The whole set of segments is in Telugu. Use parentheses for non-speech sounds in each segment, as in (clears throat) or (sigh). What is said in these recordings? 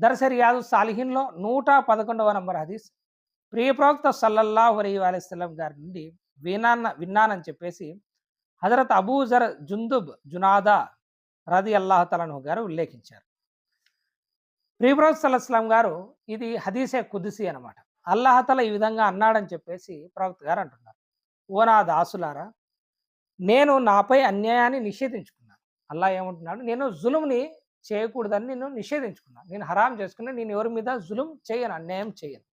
దర్శ రియాదు సాలిహిన్లో నూట పదకొండవ నంబర్ హదీస్. ప్రియ ప్రవక్త వరీ అలీ అలైస్లం గారి నుండి వినాన్న విన్నానని చెప్పేసి హజరత్ అబూజర్ జుందుబ్ జునాదా రది అల్లాహతలను గారు ఉల్లేఖించారు. ప్రియప్రవక్త సల్లస్లాం గారు ఇది హదీసే కుదిసి అనమాట అల్లాహతల ఈ విధంగా అన్నాడని చెప్పేసి ప్రవక్త గారు అంటున్నారు. ఓ నా దాసులారా నేను నాపై అన్యాయాన్ని నిషేధించుకున్నాను. అల్లా ఏమంటున్నాడు? నేను జులుంని చేయకూడదని నేను నిషేధించుకున్నాను. నేను హరాం చేసుకున్నా నేను ఎవరి మీద జులుం చేయను అన్యాయం చేయను.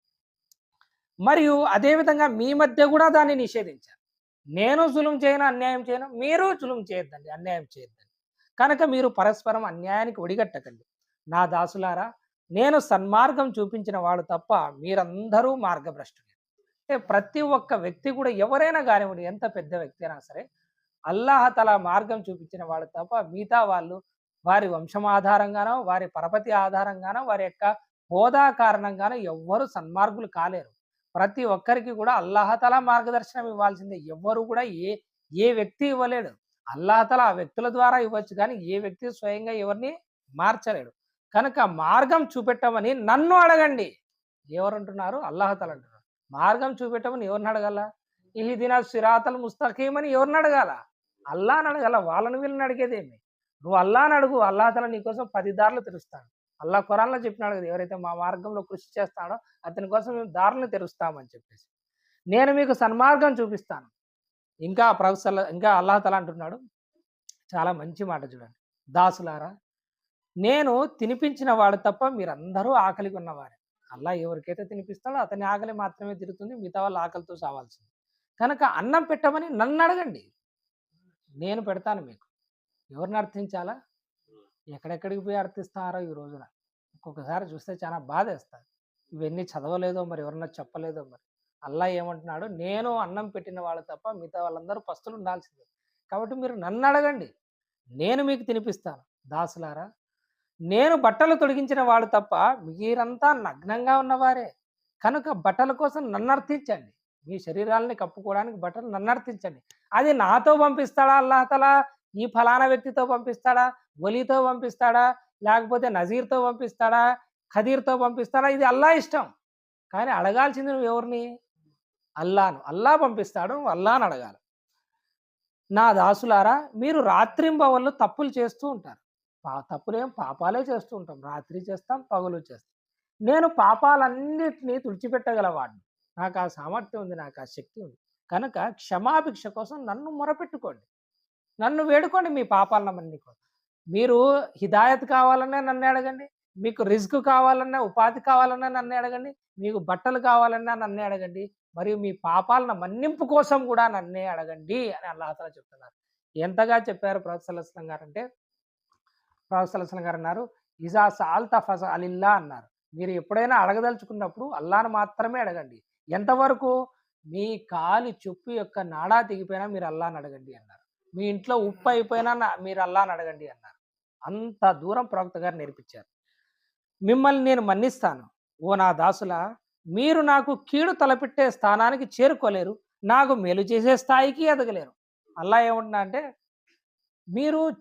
మరియు అదేవిధంగా మీ మధ్య కూడా దాన్ని నిషేధించాను. నేను జులుం చేయను అన్యాయం చేయను. మీరు జులుం చేయొద్దండి అన్యాయం చేయొద్దండి. కనుక మీరు పరస్పరం అన్యాయానికి ఒడిగట్టకండి. నా దాసులారా నేను సన్మార్గం చూపించిన వాడు తప్ప మీరందరూ మార్గభ్రష్టులే. అంటే ప్రతి ఒక్క వ్యక్తి కూడా ఎవరైనా కానివ్వండి ఎంత పెద్ద వ్యక్తి అయినా సరే అల్లాహతల మార్గం చూపించిన వాడు తప్ప మిగతా వాళ్ళు వారి వంశం ఆధారంగానో వారి పరపతి ఆధారంగానో వారి యొక్క హోదా కారణంగానో ఎవ్వరు సన్మార్గులు కాలేరు. ప్రతి ఒక్కరికి కూడా అల్లాహతల మార్గదర్శనం ఇవ్వాల్సిందే. ఎవ్వరు కూడా ఏ ఏ వ్యక్తి ఇవ్వలేడు. అల్లాహతల ఆ వ్యక్తుల ద్వారా ఇవ్వచ్చు కానీ ఏ వ్యక్తి స్వయంగా ఎవరిని మార్చలేడు. కనుక మార్గం చూపెట్టమని నన్ను అడగండి. ఎవరంటున్నారు? అల్లాహతల అంటున్నారు. మార్గం చూపెట్టమని ఎవరిని అడగాల? ఈ దిన సిరాతలు ముస్తకీమని ఎవరిని అడగాల? అల్లాని అడగాల. వాళ్ళని వీళ్ళని అడిగేదేమి? నువ్వు అల్లాని అడుగు అల్లాహతల నీకోసం పది దారులు తెరుస్తాడు. అల్లా కురాన్లో చెప్పినాడు కదా ఎవరైతే మా మార్గంలో కృషి చేస్తాడో అతని కోసం మేము దారులు తెరుస్తామని చెప్పేసి. నేను మీకు సన్మార్గం చూపిస్తాను. ఇంకా ప్రొఫెసర్ ఇంకా అల్లాహతల అంటున్నాడు. చాలా మంచి మాట చూడండి. దాసులారా నేను తినిపించిన వాడు తప్ప మీరందరూ ఆకలికి ఉన్నవారే. అల్లా ఎవరికైతే తినిపిస్తాడో అతని ఆకలి మాత్రమే తిరుగుతుంది మిగతా వాళ్ళు ఆకలితో సావాల్సింది. కనుక అన్నం పెట్టమని నన్ను అడగండి. నేను పెడతాను మీకు. ఎవరిని అర్థించాలా? ఎక్కడెక్కడికి పోయి అర్థిస్తున్నారో ఈ రోజున. ఒక్కొక్కసారి చూస్తే చాలా బాధ వేస్తుంది ఇవన్నీ చదవలేదో మరి ఎవరన్నా చెప్పలేదో మరి. అల్లా ఏమంటున్నాడు? నేను అన్నం పెట్టిన వాళ్ళు తప్ప మిగతా వాళ్ళందరూ పస్తులు ఉండాల్సిందే. కాబట్టి మీరు నన్ను అడగండి. నేను మీకు తినిపిస్తాను. దాసులారా నేను బట్టలు తొడిగించిన వాడు తప్ప మీరంతా నగ్నంగా ఉన్నవారే. కనుక బట్టల కోసం నన్ను అర్థించండి. మీ శరీరాలని కప్పుకోవడానికి బట్టలు నన్ను అర్థించండి. అది నాతో పంపిస్తాడా అల్లాహతలా ఈ ఫలానా వ్యక్తితో పంపిస్తాడా? వలీతో పంపిస్తాడా? లేకపోతే నజీర్తో పంపిస్తాడా? ఖదీర్తో పంపిస్తాడా? ఇది అల్లా ఇష్టం. కానీ అడగాల్సింది నువ్వు ఎవరిని? అల్లాను. అల్లా పంపిస్తాడు అల్లాను అడగాలి. నా దాసులారా మీరు రాత్రింబవళ్ళు తప్పులు చేస్తూ ఉంటారు. పా తప్పులేం పాపాలే చేస్తూ ఉంటాం. రాత్రి చేస్తాం పగులు చేస్తాం. నేను పాపాలన్నిటినీ తుడిచిపెట్టగలవాడిని. నాకు ఆ సామర్థ్యం ఉంది నాకు ఆ శక్తి ఉంది. కనుక క్షమాభిక్ష కోసం నన్ను మొరపెట్టుకోండి. నన్ను వేడుకోండి మీ పాపాలన్నీ కోసం మీరు హిదాయత్ కావాలన్నా నన్ను అడగండి మీకు రిస్క్ కావాలన్నా ఉపాధి కావాలన్నా నన్ను అడగండి మీకు బట్టలు కావాలన్నా నన్నే అడగండి మరియు మీ పాపాలను మన్నింపు కోసం కూడా నన్నే అడగండి అని అల్లాహతలా చెప్తున్నారు. ఎంతగా చెప్పారు ప్రొఫెసర్ గారు అంటే ప్రొఫెసర్ గారు అన్నారు ఇజా సాల్త ఫస అలిల్లా అన్నారు. మీరు ఎప్పుడైనా అడగదలుచుకున్నప్పుడు అల్లాను మాత్రమే అడగండి. ఎంతవరకు? మీ కాలి చెప్పు యొక్క నాడా తెగిపోయినా మీరు అల్లాని అడగండి అన్నారు. మీ ఇంట్లో ఉప్పు అయిపోయినా నా- మీరు అల్లాని అడగండి అన్నారు. అంత దూరం ప్రవక్త గారు నేర్పించారు. మిమ్మల్ని నేను మన్నిస్తాను. ఓ నా దాసులా మీరు నాకు కీడు తలపెట్టే స్థానానికి చేరుకోలేరు. నాకు మేలు చేసే స్థాయికి ఎదగలేరు. అల్లా ఏమంటున్నా అంటే మీరు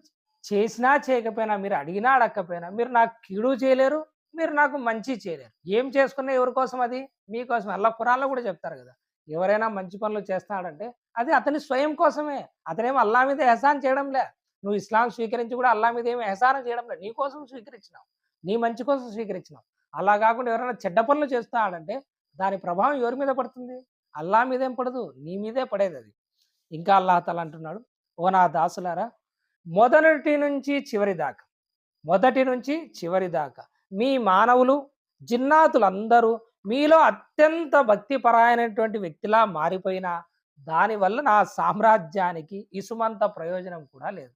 చేసినా చేయకపోయినా మీరు అడిగినా అడగకపోయినా మీరు నాకు కీడు చేయలేరు మీరు నాకు మంచి చేయలేరు. ఏం చేసుకున్నా ఎవరి కోసం అది? మీకోసం అల్లా కురాల్లో కూడా చెప్తారు కదా. ఎవరైనా మంచి పనులు చేస్తాడంటే అది అతని స్వయం కోసమే. అతనేమో అల్లా మీద ఎహసాన్ చేయడం లే నువ్వు ఇస్లాం స్వీకరించి కూడా అల్లా మీద ఏమి ఎహసానం చేయడం లే నీ కోసం స్వీకరించినావు. నీ మంచి కోసం స్వీకరించినావు. అలా కాకుండా ఎవరైనా చెడ్డ పనులు చేస్తాడంటే దాని ప్రభావం ఎవరి మీద పడుతుంది? అల్లా మీదేం పడదు? నీ మీదే పడేది అది. ఇంకా అల్లాహ్ తల అంటున్నాడు. ఓ నా దాసులారా మొదటి నుంచి చివరి దాకా మొదటి నుంచి చివరి దాకా మీ మానవులు జిన్నాతులందరూ మీలో అత్యంత భక్తిపరాయణటువంటి వ్యక్తిలా మారిపోయినా దానివల్ల నా సామ్రాజ్యానికి ఇసుమంత ప్రయోజనం కూడా లేదు.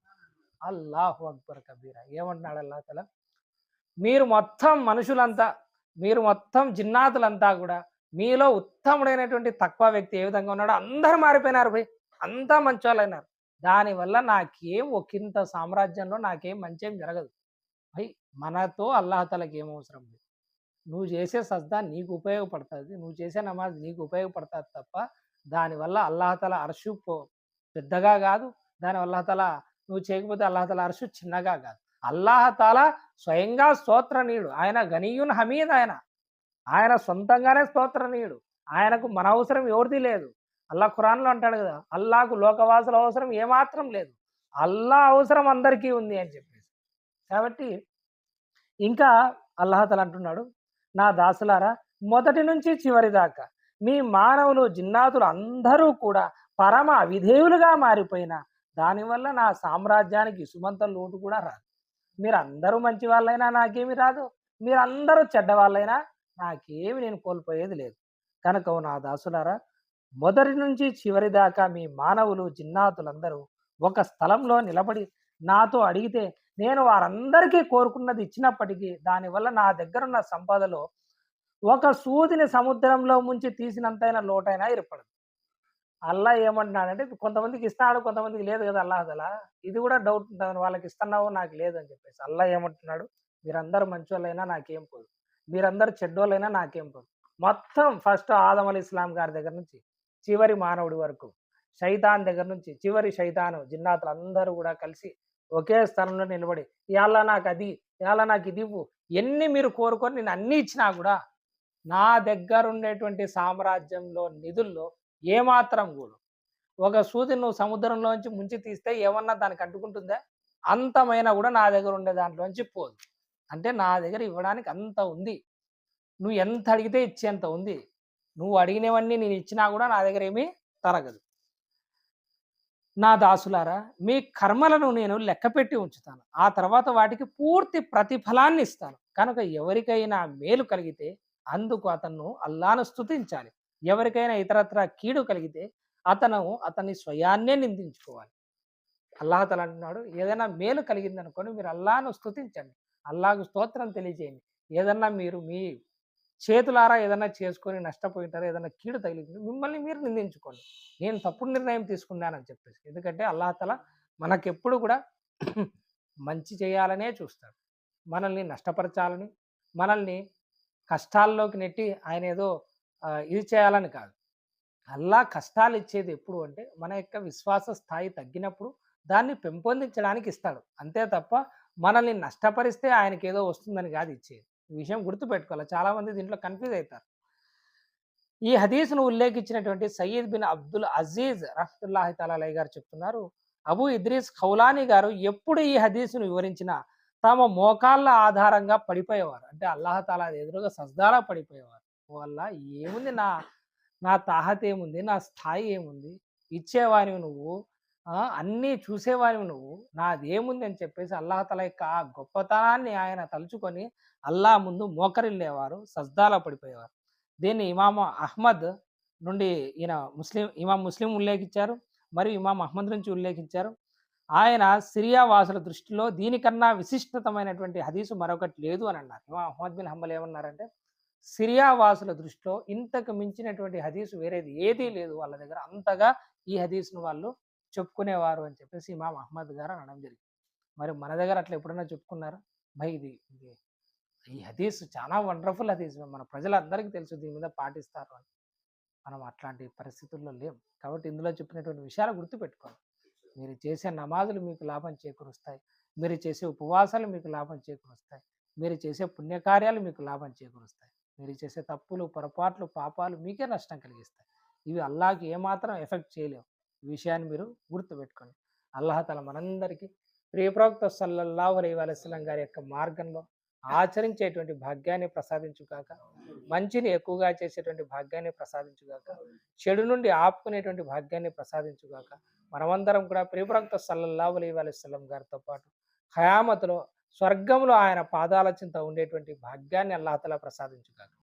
అల్లాహు అక్బర్ కబీరా. ఏమంటున్నాడు అల్లా తల? మీరు మొత్తం మనుషులంతా మీరు మొత్తం జిన్నాతులంతా కూడా మీలో ఉత్తముడైనటువంటి తక్కువ వ్యక్తి ఏ విధంగా ఉన్నాడో అందరూ మారిపోయినారు భయ్. అంతా మంచోళ్ళైనారు. దానివల్ల నాకేం ఒకంత సామ్రాజ్యంలో నాకేం మంచేం జరగదు. భయ్ మనతో అల్లాహతలకి ఏం అవసరం లేదు నువ్వు చేసే సజ్దా నీకు ఉపయోగపడుతుంది. నువ్వు చేసే నమాజ్ నీకు ఉపయోగపడుతుంది తప్ప దానివల్ల అల్లాహతల అర్షు పో- పెద్దగా కాదు. దానివల్ల అల్లాహతల నువ్వు చేయకపోతే అల్లాహతల అర్షు చిన్నగా కాదు. అల్లాహతాల స్వయంగా స్తోత్రనీయుడు. ఆయన గనీయున్ హమీద్ ఆయన. ఆయన సొంతంగానే స్తోత్రనీయుడు. ఆయనకు మన అవసరం ఎవరిది లేదు. అల్లా ఖురాన్లో అంటాడు కదా అల్లాకు లోకవాసుల అవసరం ఏమాత్రం లేదు. అల్లా అవసరం అందరికీ ఉంది అని చెప్పేసి. కాబట్టి ఇంకా అల్లాహతల అంటున్నాడు నా దాసులారా మొదటి నుంచి చివరి దాకా మీ మానవులు జిన్నాతులు అందరూ కూడా పరమ అవిధేయులుగా మారిపోయిన దానివల్ల నా సామ్రాజ్యానికి సుమంత లోటు కూడా రాదు. మీరు అందరూ మంచి వాళ్ళైనా నాకేమి రాదు. మీరందరూ చెడ్డవాళ్ళైనా నాకేమి నేను కోల్పోయేది లేదు. కనుక నా దాసులారా మొదటి నుంచి చివరి దాకా మీ మానవులు జిన్నాతులందరూ ఒక స్థలంలో నిలబడి నాతో అడిగితే నేను వారందరికీ కోరుకున్నది ఇచ్చినప్పటికీ దానివల్ల నా దగ్గరున్న సంపదలో ఒక సూదిని సముద్రంలో ముంచి తీసినంతైనా లోటైనా ఏర్పడదు. అల్లా ఏమంటున్నాడంటే కొంతమందికి ఇస్తాడు కొంతమందికి లేదు కదా అల్లా అదలా? ఇది కూడా డౌట్ ఉంటుంది వాళ్ళకి ఇస్తున్నావు నాకు లేదు అని చెప్పేసి. అల్లా ఏమంటున్నాడు మీరందరూ మంచోళ్ళైనా నాకేం పోదు. మీరందరూ చెడ్డోళ్ళైనా నాకేం పోదు. మొత్తం ఫస్ట్ ఆదం అలీ ఇస్లాం గారి దగ్గర నుంచి చివరి మానవుడి వరకు శైతాన్ దగ్గర నుంచి చివరి శైతాను జిన్నాతులు అందరూ కూడా కలిసి ఒకే స్థలంలో నిలబడి ఇవాళ నాకు అది ఇవాళ నాకు ఇది ఇవ్వు. ఎన్ని మీరు కోరుకొని నేను అన్ని ఇచ్చినా కూడా నా దగ్గర ఉండేటువంటి సామ్రాజ్యంలో నిధుల్లో ఏమాత్రం కూడా ఒక సూది నువ్వు సముద్రంలోంచి ముంచి తీస్తే ఏమన్నా దానికి అడ్డుకుంటుందా? అంతమైనా కూడా నా దగ్గర ఉండే దాంట్లోంచి పోదు. అంటే నా దగ్గర ఇవ్వడానికి అంత ఉంది. నువ్వు ఎంత అడిగితే ఇచ్చేంత ఉంది. నువ్వు అడిగినవన్నీ నేను ఇచ్చినా కూడా నా దగ్గర ఏమీ తరగదు. నా దాసులారా మీ కర్మలను నేను లెక్కపెట్టి ఉంచుతాను. ఆ తర్వాత వాటికి పూర్తి ప్రతిఫలాన్ని ఇస్తాను. కనుక ఎవరికైనా మేలు కలిగితే అందుకు అతను అల్లాను స్తుతించాలి. ఎవరికైనా ఇతరత్ర కీడు కలిగితే అతను అతన్ని స్వయాన్నే నిందించుకోవాలి. అల్లాహతల అంటున్నాడు ఏదైనా మేలు కలిగిందనుకోని మీరు అల్లాను స్థుతించండి అల్లాకు స్తోత్రం తెలియజేయండి. ఏదన్నా మీరు మీ చేతులారా ఏదైనా చేసుకొని నష్టపోయింటారు ఏదైనా కీడు తగిలింది మిమ్మల్ని మీరు నిందించుకోండి. నేను తప్పుడు నిర్ణయం తీసుకున్నానని చెప్పేసి. ఎందుకంటే అల్లాహతల మనకెప్పుడు కూడా (clears throat) మంచి చేయాలనే చూస్తాడు. మనల్ని నష్టపరచాలని మనల్ని కష్టాల్లోకి నెట్టి ఆయన ఏదో ఇది చేయాలని కాదు. అల్లా కష్టాలు ఇచ్చేది ఎప్పుడు అంటే మన యొక్క విశ్వాస స్థాయి తగ్గినప్పుడు దాన్ని పెంపొందించడానికి ఇస్తాడు. అంతే తప్ప మనల్ని నష్టపరిస్తే ఆయనకి ఏదో వస్తుందని కాదు ఇచ్చేది. ఈ విషయం గుర్తుపెట్టుకోవాలి? చాలా మంది దీంట్లో కన్ఫ్యూజ్ అవుతారు ఈ హదీస్ను ఉల్లేఖించినటువంటి సయ్యద్ బిన్ అబ్దుల్ అజీజ్ రహతుల్లాహి తలాలయ్య గారు చెప్తున్నారు అబు ఇద్రీస్ ఖౌలానీ గారు ఎప్పుడు ఈ హదీసును వివరించినా తమ మోకాళ్ళ ఆధారంగా పడిపోయేవారు. అంటే అల్లాహతాలా ఎదురుగా సజ్దాలా పడిపోయేవారు. వల్ల ఏముంది? నా నా తాహత ఏముంది? నా స్థాయి ఏముంది? ఇచ్చేవానివి నువ్వు అన్నీ చూసేవానివి నువ్వు నాదేముంది? అని చెప్పేసి అల్లాహతల యొక్క ఆ గొప్పతనాన్ని ఆయన తలుచుకొని అల్లా ముందు మోకరిల్లేవారు సజ్దాలా పడిపోయేవారు. దీన్ని ఇమామ అహ్మద్ నుండి ఈయన ముస్లిం ఇమాం ముస్లిం ఉల్లేఖించారు. మరియు ఇమాం అహ్మద్ నుంచి ఉల్లేఖించారు. ఆయన సిరియా వాసుల దృష్టిలో దీనికన్నా విశిష్టతమైనటువంటి హదీసు మరొకటి లేదు అని అన్నారు. ఇమా అహ్మద్ బిన్ హంబల్ ఏమన్నారంటే సిరియా వాసుల దృష్టిలో ఇంతకు మించినటువంటి హదీసు వేరేది ఏదీ లేదు. వాళ్ళ దగ్గర అంతగా ఈ హదీస్ను వాళ్ళు చెప్పుకునేవారు అని చెప్పేసి ఇమాం అహ్మద్ గారు అనడం జరిగింది. మరి మన దగ్గర అట్లా ఎప్పుడైనా చెప్పుకున్నారు? భయ్ ఇది ఇది ఈ హదీస్ చాలా వండర్ఫుల్ హదీస్. మన ప్రజలందరికీ తెలుసు దీని మీద పాటిస్తారు అని. మనం అట్లాంటి పరిస్థితుల్లో లేం. కాబట్టి ఇందులో చెప్పినటువంటి విషయాలు గుర్తుపెట్టుకోవాలి. మీరు చేసే నమాజులు మీకు లాభం చేకూరుస్తాయి. మీరు చేసే ఉపవాసాలు మీకు లాభం చేకూరుస్తాయి. మీరు చేసే పుణ్యకార్యాలు మీకు లాభం చేకూరుస్తాయి. మీరు చేసే తప్పులు పొరపాట్లు పాపాలు మీకే నష్టం కలిగిస్తాయి. ఇవి అల్లాకి ఏమాత్రం ఎఫెక్ట్ చేయలేవు. ఈ విషయాన్ని మీరు గుర్తుపెట్టుకోండి. అల్లాహతల మనందరికీ ప్రియప్రవక్త సల్లల్లాహు అలై వలసలం గారి యొక్క మార్గంలో ఆచరించేటువంటి భాగ్యాన్ని ప్రసాదించుగాక మంచిని ఎక్కువగా చేసేటువంటి భాగ్యాన్ని ప్రసాదించుగాక చెడు నుండి ఆపుకునేటువంటి భాగ్యాన్ని ప్రసాదించుగాక మనమందరం కూడా ప్రియప్రక్త సల్లల్లాహు అలీ అలైస్లం గారితో పాటు ఖయామతులో స్వర్గంలో ఆయన పాదాల చింత ఉండేటువంటి భాగ్యాన్ని అల్లాహతలా ప్రసాదించుగాక.